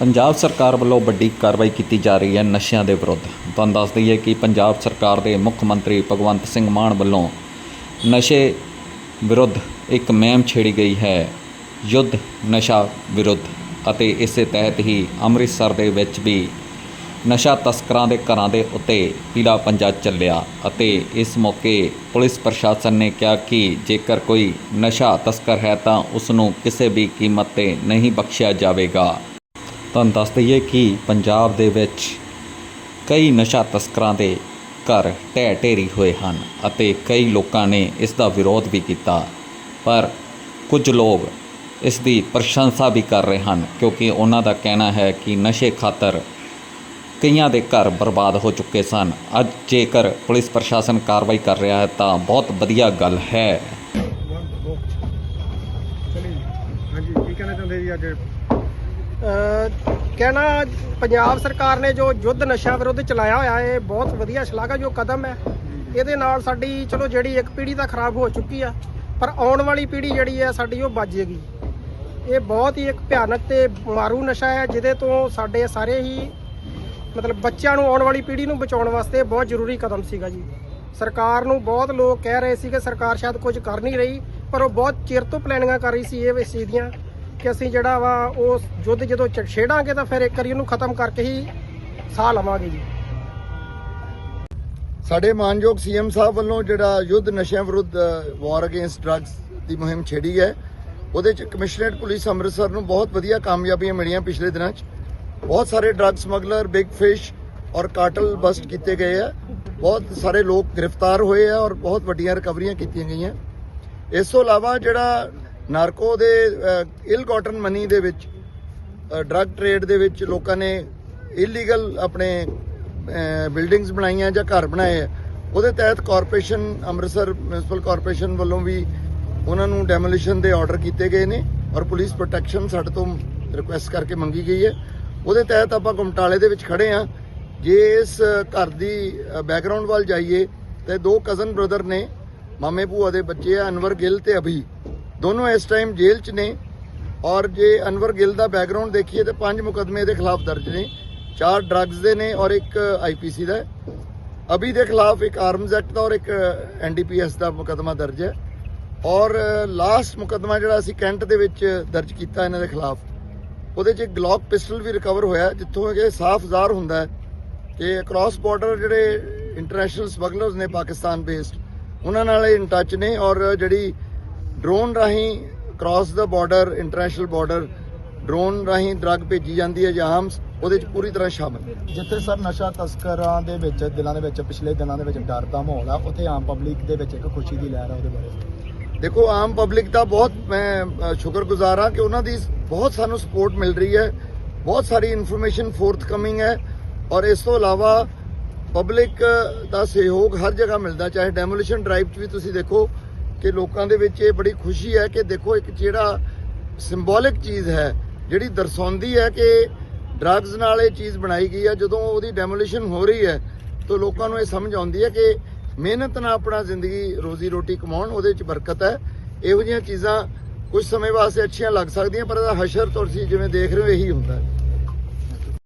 ਪੰਜਾਬ ਸਰਕਾਰ ਵੱਲੋਂ ਵੱਡੀ ਕਾਰਵਾਈ ਕੀਤੀ ਜਾ ਰਹੀ ਹੈ ਨਸ਼ਿਆਂ ਦੇ ਵਿਰੁੱਧ। ਤੁਹਾਨੂੰ ਦੱਸ ਦਈਏ ਕਿ ਪੰਜਾਬ ਸਰਕਾਰ ਦੇ ਮੁੱਖ ਮੰਤਰੀ ਭਗਵੰਤ ਸਿੰਘ ਮਾਨ ਵੱਲੋਂ ਨਸ਼ੇ ਵਿਰੁੱਧ ਇੱਕ ਮਹਿਮ ਛੇੜੀ ਗਈ ਹੈ। ਯੁੱਧ ਨਸ਼ਾ ਵਿਰੁੱਧ ਅਤੇ ਇਸੇ ਤਹਿਤ ਹੀ ਅੰਮ੍ਰਿਤਸਰ ਦੇ ਵਿੱਚ ਵੀ ਨਸ਼ਾ ਤਸਕਰਾਂ ਦੇ ਘਰਾਂ ਦੇ ਉੱਤੇ ਪੀਲਾ ਪੰਜਾ ਚੱਲਿਆ ਅਤੇ ਇਸ ਮੌਕੇ ਪੁਲਿਸ ਪ੍ਰਸ਼ਾਸਨ ਨੇ ਕਿਹਾ ਕਿ ਜੇਕਰ ਕੋਈ ਨਸ਼ਾ ਤਸਕਰ ਹੈ ਤਾਂ ਉਸ ਨੂੰ ਕਿਸੇ ਵੀ ਕੀਮਤ ਤੇ ਨਹੀਂ ਬਖਸ਼ਿਆ ਜਾਵੇਗਾ। ਤੁਹਾਨੂੰ ਦੱਸ ਦਈਏ ਕਿ ਪੰਜਾਬ ਦੇ ਵਿੱਚ ਕਈ ਨਸ਼ਾ ਤਸਕਰਾਂ ਦੇ ਘਰ ਢਹਿ ਢੇਰੀ ਹੋਏ ਹਨ ਅਤੇ ਕਈ ਲੋਕਾਂ ਨੇ ਇਸ ਦਾ ਵਿਰੋਧ ਵੀ ਕੀਤਾ। ਪਰ ਕੁਝ ਲੋਕ ਇਸ ਦੀ ਪ੍ਰਸ਼ੰਸਾ ਵੀ ਕਰ ਰਹੇ ਹਨ ਕਿਉਂਕਿ ਉਹਨਾਂ ਦਾ ਕਹਿਣਾ ਹੈ ਕਿ ਨਸ਼ੇ ਖਾਤਰ ਕਈਆਂ ਦੇ ਘਰ ਬਰਬਾਦ ਹੋ ਚੁੱਕੇ ਸਨ। ਅੱਜ ਜੇਕਰ ਪੁਲਿਸ ਪ੍ਰਸ਼ਾਸਨ ਕਾਰਵਾਈ ਕਰ ਰਿਹਾ ਹੈ ਤਾਂ ਬਹੁਤ ਵਧੀਆ ਗੱਲ ਹੈ। ਹਾਂਜੀ, ਕੀ ਕਹਿਣਾ ਚਾਹੁੰਦੇ ਜੀ ਅੱਜ? ਕਹਿਣਾ ਪੰਜਾਬ ਸਰਕਾਰ ਨੇ ਜੋ ਯੁੱਧ ਨਸ਼ਾ ਵਿਰੁੱਧ ਚਲਾਇਆ ਹੋਇਆ ਹੈ ਬਹੁਤ ਵਧੀਆ ਸ਼ਲਾਘਾਯੋਗ ਕਦਮ ਹੈ। ਇਹਦੇ ਨਾਲ ਸਾਡੀ ਚਲੋ ਜਿਹੜੀ ਇੱਕ ਪੀੜ੍ਹੀ ਤਾਂ ਖਰਾਬ ਹੋ ਚੁੱਕੀ ਆ, ਪਰ ਆਉਣ ਵਾਲੀ ਪੀੜ੍ਹੀ ਜਿਹੜੀ ਹੈ ਸਾਡੀ ਉਹ ਬਚ ਇਹ ਬਹੁਤ ਹੀ ਇੱਕ ਭਿਆਨਕ ਤੇ ਮਾਰੂ ਨਸ਼ਾ ਹੈ, ਜਿਹਦੇ ਤੋਂ ਸਾਡੇ ਸਾਰੇ ਹੀ ਮਤਲਬ ਬੱਚਿਆਂ ਨੂੰ ਆਉਣ ਵਾਲੀ ਪੀੜ੍ਹੀ ਨੂੰ ਬਚਾਉਣ ਵਾਸਤੇ ਬਹੁਤ ਜ਼ਰੂਰੀ ਕਦਮ ਸੀਗਾ ਜੀ। ਸਰਕਾਰ ਨੂੰ ਬਹੁਤ ਲੋਕ ਕਹਿ ਰਹੇ ਸੀ ਕਿ ਸਰਕਾਰ ਸ਼ਾਇਦ ਕੁਝ ਕਰ ਨਹੀਂ ਰਹੀ, ਪਰ ਉਹ ਬਹੁਤ ਚਿਰ ਤੋਂ ਪਲੈਨਿੰਗਾਂ ਕਰ ਰਹੀ ਸੀ ਇਹ ਇਸ ਚੀਜ਼ ਦੀਆਂ। ਕਿ ਅਸੀਂ ਜਿਹੜਾ ਵਾ ਉਹ ਯੁੱਧ ਜਦੋਂ ਛੇੜਾਂਗੇ ਤਾਂ ਫਿਰ ਇੱਕ ਵਾਰੀ ਉਹਨੂੰ ਖਤਮ ਕਰਕੇ ਹੀ ਸਾਹ ਲਵਾਂਗੇ ਜੀ। ਸਾਡੇ ਮਾਨਯੋਗ ਸੀਐਮ ਸਾਹਿਬ ਵੱਲੋਂ ਜਿਹੜਾ ਯੁੱਧ ਨਸ਼ਿਆਂ ਵਿਰੁੱਧ ਵਾਰ ਅਗੇਂਸਟ ਡਰੱਗਸ ਦੀ ਮੁਹਿੰਮ ਛੇੜੀ ਹੈ, ਉਹਦੇ ਚ ਕਮਿਸ਼ਨਰੇਟ ਪੁਲਿਸ ਅੰਮ੍ਰਿਤਸਰ ਨੂੰ ਬਹੁਤ ਵਧੀਆ ਕਾਮਯਾਬੀਆਂ ਮਿਲੀਆਂ ਪਿਛਲੇ ਦਿਨਾਂ 'ਚ। ਬਹੁਤ ਸਾਰੇ ਡਰੱਗ ਸਮਗਲਰ ਬਿਗ ਫਿਸ਼ ਔਰ ਕਾਟਲ ਬਸਟ ਕੀਤੇ ਗਏ ਆ। ਬਹੁਤ ਸਾਰੇ ਲੋਕ ਗ੍ਰਿਫਤਾਰ ਹੋਏ ਆ ਔਰ ਬਹੁਤ ਵੱਡੀਆਂ ਰਿਕਵਰੀਆਂ ਕੀਤੀਆਂ ਗਈਆਂ। ਇਸ ਤੋਂ ਇਲਾਵਾ ਜਿਹੜਾ ਨਾਰਕੋ ਦੇ ਇਲ ਕਾਟਨ ਮਨੀ ਦੇ ਵਿੱਚ ਡਰੱਗ ਟ੍ਰੇਡ ਦੇ ਵਿੱਚ ਲੋਕਾਂ ਨੇ ਇਲੀਗਲ ਆਪਣੇ ਬਿਲਡਿੰਗਸ ਬਣਾਈਆਂ ਜਾਂ ਘਰ ਬਣਾਏ ਆ। ਉਹਦੇ ਤਹਿਤ ਕਾਰਪੋਰੇਸ਼ਨ ਅੰਮ੍ਰਿਤਸਰ ਮਿਊਨਿਸਪਲ ਕਾਰਪੋਰੇਸ਼ਨ ਵੱਲੋਂ ਵੀ ਉਹਨਾਂ ਨੂੰ ਡੈਮੋਲੀਸ਼ਨ ਦੇ ਆਰਡਰ ਕੀਤੇ ਗਏ ਨੇ ਔਰ ਪੁਲਿਸ ਪ੍ਰੋਟੈਕਸ਼ਨ ਸਾਡੇ ਤੋਂ ਰਿਕੁਐਸਟ ਕਰਕੇ ਮੰਗੀ ਗਈ ਹੈ। ਉਹਦੇ ਤਹਿਤ ਆਪਾਂ ਗੁਮਟਾਲੇ ਦੇ ਵਿੱਚ ਖੜੇ ਆ ਜੇ ਇਸ ਘਰ ਦੀ ਬੈਕਗ੍ਰਾਉਂਡ ਵੱਲ ਜਾਈਏ, ਤੇ ਦੋ ਕਜ਼ਨ ਬ੍ਰਦਰ ਨੇ, ਮਾਮੇ ਭੂਆ ਦੇ ਬੱਚੇ ਆ, ਅਨਵਰ ਗਿੱਲ ਤੇ ਅਭੀ। ਦੋਨੋਂ ਇਸ ਟਾਈਮ ਜੇਲ੍ਹ 'ਚ ਨੇ ਔਰ ਜੇ ਅਨਵਰ ਗਿੱਲ ਦਾ ਬੈਕਗ੍ਰਾਉਂਡ ਦੇਖੀਏ ਤੇ ਪੰਜ ਮੁਕਦਮੇ ਇਹਦੇ ਖਿਲਾਫ ਦਰਜ ਨੇ, ਚਾਰ ਡਰੱਗਸ ਦੇ ਨੇ ਔਰ ਇੱਕ ਆਈਪੀਸੀ ਦਾ ਹੈ। ਅਭੀ ਦੇ ਖਿਲਾਫ ਇੱਕ ਆਰਮਜ਼ ਐਕਟ ਦਾ ਔਰ ਇੱਕ ਐਨਡੀਪੀਐਸ ਦਾ ਮੁਕਦਮਾ ਦਰਜ ਹੈ ਔਰ ਲਾਸਟ ਮੁਕਦਮਾ ਜਿਹੜਾ ਅਸੀਂ ਕੈਂਟ ਦੇ ਵਿੱਚ ਦਰਜ ਕੀਤਾ ਇਹਨਾਂ ਦੇ ਖਿਲਾਫ, ਉਹਦੇ 'ਚ ਇੱਕ ਗਲੌਕ ਪਿਸਟਲ ਵੀ ਰਿਕਵਰ ਹੋਇਆ ਜਿੱਥੋਂ ਕਿ ਸਾਫ਼ ਜ਼ਾਹਰ ਹੁੰਦਾ ਹੈ ਕਿ ਅਕ੍ਰੋਸ ਬਾਰਡਰ ਜਿਹੜੇ ਇੰਟਰਨੈਸ਼ਨਲ ਸਮਗਲਰਸ ਨੇ ਪਾਕਿਸਤਾਨ ਬੇਸਡ ਉਹਨਾਂ ਨਾਲ ਇਹ ਇਨ ਟੱਚ ਨੇ ਔਰ ਜਿਹੜੀ ਡਰੋਨ ਰਾਹੀਂ ਕ੍ਰਾਸ ਦਾ ਬਾਰਡਰ ਇੰਟਰਨੈਸ਼ਨਲ ਬਾਰਡਰ ਡਰੋਨ ਰਾਹੀਂ ਡਰੱਗ ਭੇਜੀ ਜਾਂਦੀ ਹੈ ਜਾਂ ਆਰਮਸ ਉਹਦੇ 'ਚ ਪੂਰੀ ਤਰ੍ਹਾਂ ਸ਼ਾਮਲ। ਜਿੱਥੇ ਸਰ ਨਸ਼ਾ ਤਸਕਰਾਂ ਦੇ ਵਿੱਚ ਦਿਲਾਂ ਦੇ ਵਿੱਚ ਪਿਛਲੇ ਦਿਨਾਂ ਦੇ ਵਿੱਚ ਡਰ ਦਾ ਮਾਹੌਲ ਆ ਉੱਥੇ ਆਮ ਪਬਲਿਕ ਦੇ ਵਿੱਚ ਇੱਕ ਖੁਸ਼ੀ ਦੀ ਲਹਿਰ ਆ ਉਹਦੇ ਬਾਰੇ। ਦੇਖੋ ਆਮ ਪਬਲਿਕ ਦਾ ਬਹੁਤ ਮੈਂ ਸ਼ੁਕਰਗੁਜ਼ਾਰ ਹਾਂ ਕਿ ਉਹਨਾਂ ਦੀ ਬਹੁਤ ਸਾਨੂੰ ਸਪੋਰਟ ਮਿਲ ਰਹੀ ਹੈ ਬਹੁਤ ਸਾਰੀ ਇਨਫੋਰਮੇਸ਼ਨ ਫੋਰਥ ਕਮਿੰਗ ਹੈ ਔਰ ਇਸ ਤੋਂ ਇਲਾਵਾ ਪਬਲਿਕ ਦਾ ਸਹਿਯੋਗ ਹਰ ਜਗ੍ਹਾ ਮਿਲਦਾ ਚਾਹੇ ਡੈਮੋਲੀਸ਼ਨ ਡਰਾਈਵ 'ਚ ਵੀ ਤੁਸੀਂ ਦੇਖੋ ਕਿ ਲੋਕਾਂ ਦੇ ਵਿੱਚ ਇਹ ਬੜੀ ਖੁਸ਼ੀ ਹੈ ਕਿ ਦੇਖੋ ਇੱਕ ਜਿਹੜਾ ਸਿੰਬੋਲਿਕ ਚੀਜ਼ ਹੈ, ਜਿਹੜੀ ਦਰਸਾਉਂਦੀ ਹੈ ਕਿ ਡਰੱਗਸ ਨਾਲ ਇਹ ਚੀਜ਼ ਬਣਾਈ ਗਈ ਹੈ, ਜਦੋਂ ਉਹਦੀ ਡੈਮੋਲੀਸ਼ਨ ਹੋ ਰਹੀ ਹੈ, ਤਾਂ ਲੋਕਾਂ ਨੂੰ ਇਹ ਸਮਝ ਆਉਂਦੀ ਹੈ ਕਿ ਮਿਹਨਤ ਨਾਲ ਆਪਣਾ ਜ਼ਿੰਦਗੀ ਰੋਜ਼ੀ ਰੋਟੀ ਕਮਾਉਣ, ਉਹਦੇ ਵਿੱਚ ਬਰਕਤ ਹੈ। ਇਹੋ ਜਿਹੀਆਂ ਚੀਜ਼ਾਂ ਕੁਝ ਸਮੇਂ ਵਾਸਤੇ ਅੱਛੀਆਂ ਲੱਗ ਸਕਦੀਆਂ, ਪਰ ਇਹਦਾ ਹਸ਼ਰ ਤੁਸੀਂ ਜਿਵੇਂ ਦੇਖ ਰਹੇ ਹੋ, ਇਹੀ ਹੁੰਦਾ ਹੈ।